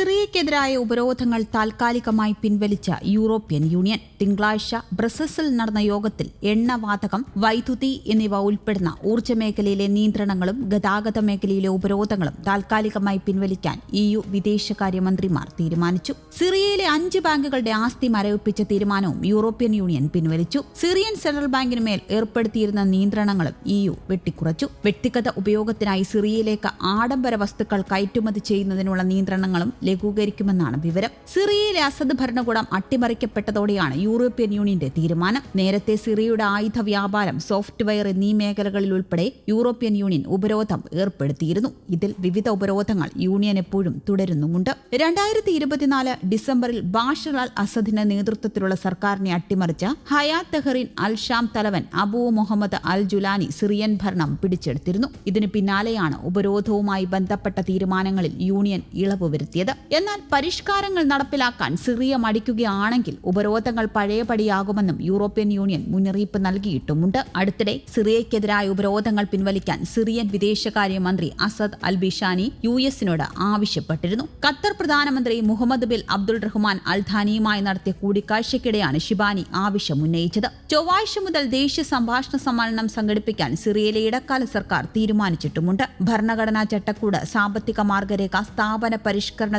സിറിയയ്ക്കെതിരായ ഉപരോധങ്ങൾ താൽക്കാലികമായി പിൻവലിച്ച European union. തിങ്കളാഴ്ച ബ്രസൽസിൽ നടന്ന യോഗത്തിൽ എണ്ണവാതകം വൈദ്യുതി എന്നിവ ഉൾപ്പെടുന്ന ഊർജ മേഖലയിലെ നിയന്ത്രണങ്ങളും ഗതാഗത മേഖലയിലെ ഉപരോധങ്ങളും താൽക്കാലികമായി പിൻവലിക്കാൻ ഇ യു വിദേശകാര്യമന്ത്രിമാർ തീരുമാനിച്ചു. സിറിയയിലെ അഞ്ച് ബാങ്കുകളുടെ ആസ്തി മരവിപ്പിച്ച തീരുമാനവും യൂറോപ്യൻ യൂണിയൻ പിൻവലിച്ചു. സിറിയൻ സെൻട്രൽ ബാങ്കിന് മേൽ ഏർപ്പെടുത്തിയിരുന്ന നിയന്ത്രണങ്ങളും ഇ യു വെട്ടിക്കുറച്ചു. വ്യക്തിഗത ഉപയോഗത്തിനായി സിറിയയിലേക്ക് ആഡംബര വസ്തുക്കൾ കയറ്റുമതി ചെയ്യുന്നതിനുള്ള നിയന്ത്രണങ്ങളും ലഘൂകരിക്കുമെന്നാണ് വിവരം. സിറിയയിലെ അസദ് ഭരണകൂടം അട്ടിമറിക്കപ്പെട്ടതോടെയാണ് യൂറോപ്യൻ യൂണിയന്റെ തീരുമാനം. നേരത്തെ സിറിയയുടെ ആയുധ വ്യാപാരം സോഫ്റ്റ്വെയർ എന്നീ മേഖലകളിൽ ഉൾപ്പെടെ യൂറോപ്യൻ യൂണിയൻ ഉപരോധം ഏർപ്പെടുത്തിയിരുന്നു. ഇതിൽ വിവിധ ഉപരോധങ്ങൾ യൂണിയൻ എപ്പോഴും തുടരുന്നുമുണ്ട്. രണ്ടായിരത്തി ഇരുപത്തിനാല് ഡിസംബറിൽ ബാഷർ അൽ അസദിന്റെ നേതൃത്വത്തിലുള്ള സർക്കാരിനെ അട്ടിമറിച്ച ഹയാത്ത് തെഹറിൻ അൽ ഷാം തലവൻ Abu Muhammad al Julani Syrian ഭരണം പിടിച്ചെടുത്തിരുന്നു. ഇതിനു പിന്നാലെയാണ് ഉപരോധവുമായി ബന്ധപ്പെട്ട തീരുമാനങ്ങളിൽ യൂണിയൻ ഇളവ് വരുത്തിയത്. എന്നാൽ പരിഷ്കാരങ്ങൾ നടപ്പിലാക്കാൻ സിറിയ മടിക്കുകയാണെങ്കിൽ ഉപരോധങ്ങൾ പഴയപടിയാകുമെന്നും യൂറോപ്യൻ യൂണിയൻ മുന്നറിയിപ്പ് നൽകിയിട്ടുമുണ്ട്. അടുത്തിടെ സിറിയയ്ക്കെതിരായ ഉപരോധങ്ങൾ പിൻവലിക്കാൻ സിറിയൻ വിദേശകാര്യമന്ത്രി അസദ് അൽ ബിഷാനി യു എസിനോട് ആവശ്യപ്പെട്ടിരുന്നു. ഖത്തർ പ്രധാനമന്ത്രി Muhammad bin Abdul Rahman al ധാനിയുമായി നടത്തിയ കൂടിക്കാഴ്ചയ്ക്കിടെയാണ് ഷിബാനി ആവശ്യം ഉന്നയിച്ചത് ചൊവ്വാഴ്ച മുതൽ ദേശീയ സംഭാഷണ സമ്മേളനം സംഘടിപ്പിക്കാൻ സിറിയയിലെ ഇടക്കാല സർക്കാർ തീരുമാനിച്ചിട്ടുമുണ്ട്. ഭരണഘടനാ ചട്ടക്കൂട് സാമ്പത്തിക മാർഗരേഖ സ്ഥാപന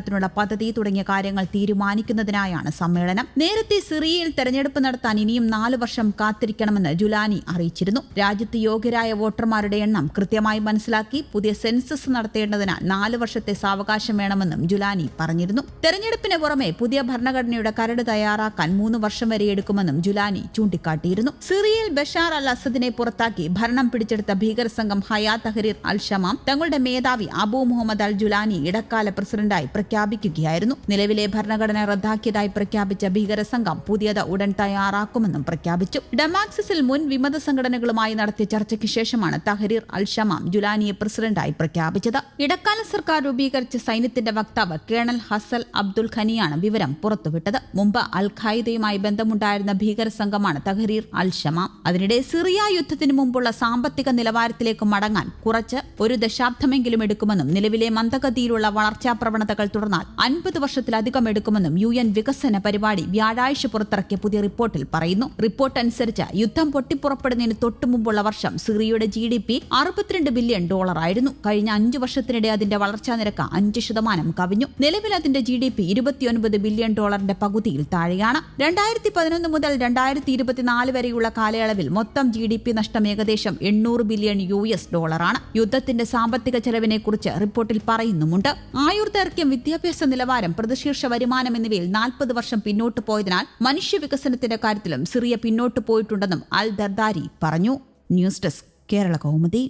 പരിഷ്കരണത്തിനുള്ള പദ്ധതി തുടങ്ങിയ കാര്യങ്ങൾ തീരുമാനിക്കുന്നതിനായാണ് സമ്മേളനം. നേരത്തെ സിറിയയിൽ തെരഞ്ഞെടുപ്പ് നടത്താൻ ഇനിയും നാല് വർഷം കാത്തിരിക്കണമെന്ന് ജുലാനി അറിയിച്ചിരുന്നു. രാജ്യത്ത് യോഗ്യരായ വോട്ടർമാരുടെ എണ്ണം കൃത്യമായി മനസ്സിലാക്കി പുതിയ സെൻസസ് നടത്തേണ്ടതിനാൽ നാല് വർഷത്തെ സാവകാശം വേണമെന്നും ജുലാനി പറഞ്ഞിരുന്നു. തെരഞ്ഞെടുപ്പിന് പുറമെ പുതിയ ഭരണഘടനയുടെ കരട് തയ്യാറാക്കാൻ മൂന്ന് വർഷം വരെ എടുക്കുമെന്നും ജുലാനി ചൂണ്ടിക്കാട്ടിയിരുന്നു. സിറിയയിൽ ബഷാർ അൽ അസദിനെ പുറത്താക്കി ഭരണം പിടിച്ചെടുത്ത ഭീകര സംഘം ഹയാ തഹരീർ അൽ ഷമാം തങ്ങളുടെ മേധാവി അബു മുഹമ്മദ് അൽ ജുലാനി ഇടക്കാല പ്രസിഡന്റായി പ്രഖ്യാപിക്കുകയായിരുന്നു. നിലവിലെ ഭരണഘടന റദ്ദാക്കിയതായി പ്രഖ്യാപിച്ച ഭീകര സംഘം പുതിയത് ഉടൻ തയ്യാറാക്കുമെന്നും പ്രഖ്യാപിച്ചു. ഡമാക്സിസിൽ മുൻ വിമത സംഘടനകളുമായി നടത്തിയ ചർച്ചയ്ക്ക് ശേഷമാണ് തഹരീർ അൽ ഷമാം ജുലാനിയെ പ്രസിഡന്റായി പ്രഖ്യാപിച്ചത്. ഇടക്കാല സർക്കാർ രൂപീകരിച്ച സൈന്യത്തിന്റെ വക്താവ് കേണൽ ഹസൽ അബ്ദുൽ ഖനിയാണ് വിവരം പുറത്തുവിട്ടത്. മുമ്പ് അൽ ഖായിദയുമായി ബന്ധമുണ്ടായിരുന്ന ഭീകര സംഘമാണ് തഹരീർ അൽ ഷമാം അതിനിടെ സിറിയ യുദ്ധത്തിനു മുമ്പുള്ള സാമ്പത്തിക നിലവാരത്തിലേക്ക് മടങ്ങാൻ കുറച്ച് ഒരു ദശാബ്ദമെങ്കിലും എടുക്കുമെന്നും നിലവിലെ മന്ദഗതിയിലുള്ള വളർച്ചാ പ്രവണതകൾ തുടർന്നാൽ അൻപത് വർഷത്തിലധികം എടുക്കുമെന്നും യു എൻ വികസന പരിപാടി വ്യാഴാഴ്ച പുറത്തിറക്കിയ പുതിയ റിപ്പോർട്ടിൽ പറയുന്നു. റിപ്പോർട്ട് അനുസരിച്ച് യുദ്ധം പൊട്ടിപ്പുറപ്പെടുന്നതിന് തൊട്ടുമുമ്പുള്ള വർഷം സിറിയയുടെ ജി ഡി പി അറുപത്തിരണ്ട് ബില്യൺ ഡോളറായിരുന്നു കഴിഞ്ഞ അഞ്ചു വർഷത്തിനിടെ അതിന്റെ വളർച്ചാ നിരക്ക് അഞ്ച് ശതമാനം കവിഞ്ഞു. നിലവിൽ അതിന്റെ ജി ഡി പി ഇരുപത്തിയൊൻപത് ബില്യൺ ഡോളറിന്റെ പകുതിയിൽ താഴെയാണ്. രണ്ടായിരത്തി പതിനൊന്ന് മുതൽ രണ്ടായിരത്തി ഇരുപത്തിനാല് വരെയുള്ള കാലയളവിൽ മൊത്തം ജി ഡി പി നഷ്ടം ഏകദേശം എണ്ണൂറ് ബില്യൺ യു എസ് ഡോളറാണ്. യുദ്ധത്തിന്റെ സാമ്പത്തിക ചെലവിനെ കുറിച്ച് റിപ്പോർട്ടിൽ പറയുന്നുമുണ്ട്. ആയുർദൈർഘ്യം വിദ്യാഭ്യാസ നിലവാരം പ്രതിശീർഷ വരുമാനം എന്നിവയിൽ നാൽപ്പത് വർഷം പിന്നോട്ട് പോയതിനാൽ മനുഷ്യ വികസനത്തിന്റെ കാര്യത്തിലും സിറിയ പിന്നോട്ട് പോയിട്ടുണ്ടെന്നും അൽ ദർദാരി പറഞ്ഞു. News desk Kerala Kaumudi.